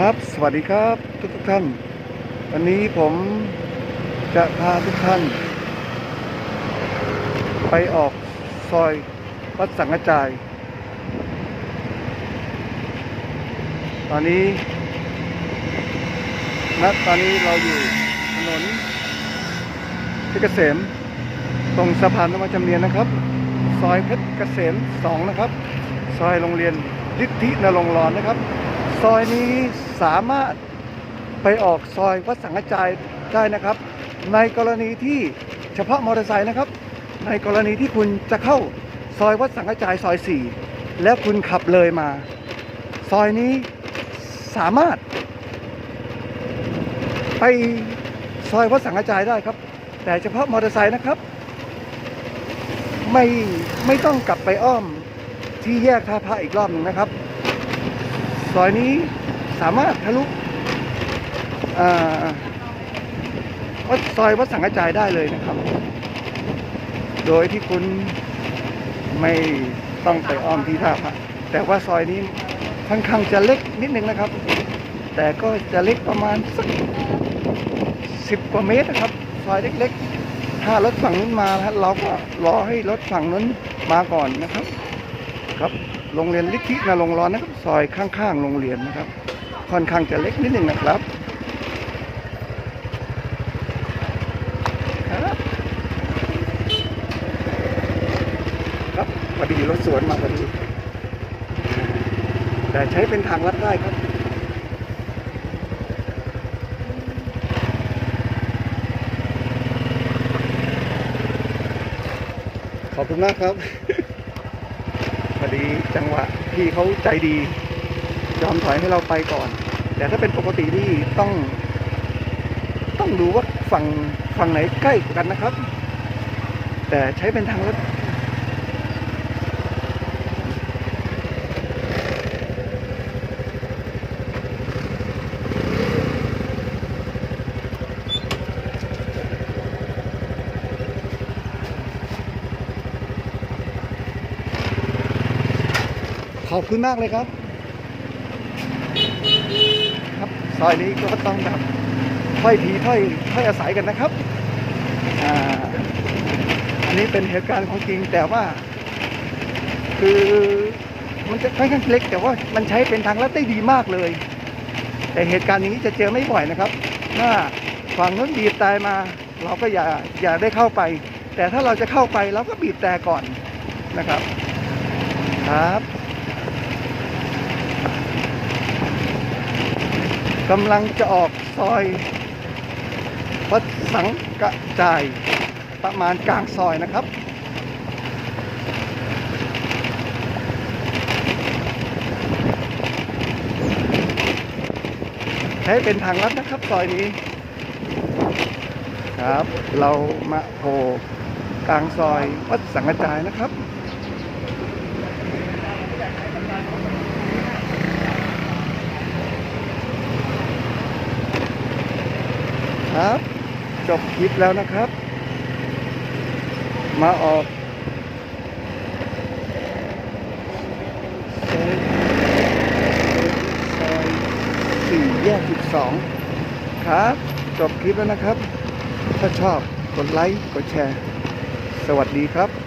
ครับ สวัสดีครับทุกทุกท่าน วันนี้ผมจะพาทุกท่าน ไปออกซอยวัดสังกจาย ตอนนี้ณตอนนี้เราอยู่ถนนเพชรเกษม ตรงสะพานนวัดจำเนียนนะครับ ซอยเพชรเกษมสองนะครับ ซอยโรงเรียนลิทธินรงค์รอนนะครับ ซอยนี้สามารถไปออกซอยวัดสังกจายได้นะครับ ในกรณีที่เฉพาะมอเตอร์ไซค์นะครับ ในกรณีที่คุณจะเข้าซอยวัดสังกจายซอย 4 แล้วคุณขับเลยมา ซอยนี้สามารถ ไปซอยวัดสังกจายได้ครับ แต่เฉพาะมอเตอร์ไซค์นะครับ ไม่ไม่ต้องกลับไปอ้อมที่แยกท่าพระอีกรอบหนึ่งนะครับ ซอยนี้สามารถทะลุวัดซอยวัดสังกระจายได้เลยนะครับ โดยที่คุณไม่ต้องไปอ้อมที่ท่าพระแต่ว่าซอยนี้ค่อนข้างจะเล็กนิดนึงนะครับ แต่ก็จะเล็กประมาณสักสิบกว่าเมตรนะครับ ซอยเล็กๆ ถ้ารถฝั่งนู้นมาเราก็รอให้รถฝั่งนู้นมาก่อนนะครับ ครับ โรงเรียนลิทธินรงร้อนนะครับ ซอยข้างๆโรงเรียนนะครับ ค่อนข้างจะเล็กนิดหนึ่งนะครับครับครับพอดีรถสวนมาพอดีแต่ใช้เป็นทางลัดได้ครับขอบคุณมากครับ นี้จังหวะพี่เขาใจดียอมถอยให้เราไปก่อน แต่ถ้าเป็นปกตินี่ต้อง ต้องดูว่าฝั่งฝั่งไหนใกล้กันนะครับ แต่ใช้เป็นทางรถ ขอบคุณมากเลยครับ ครับซอยนี้ก็ต้องแบบถ้อยทีถ้อยถ้อยอาศัยกันนะครับอ่าอันนี้เป็นเหตุการณ์ของจริงแต่ว่า คือมันจะค่อนข้างเล็ก แต่ว่ามันใช้เป็นทางลัดได้ดีมากเลย แต่เหตุการณ์อย่างนี้จะเจอไม่บ่อยนะครับถ้าฝั่งนู้นบีบแต่มา เราก็อย่าอย่าได้เข้าไป แต่ถ้าเราจะเข้าไปเราก็บีบแต่ก่อนนะครับ ครับ กำลังจะออกซอยวัดสังกะจายประมาณกลางซอยนะครับใช้เป็นทางลัดนะครับซอยนี้ ครับ เรามาโผกลางซอยวัดสังกะจายนะครับ ครับ จบคลิปแล้วนะครับ มาออกซอยสี่แยกสิบสองครับ จบคลิปแล้วนะครับ ถ้าชอบกดไลค์ กดแชร์ สวัสดีครับ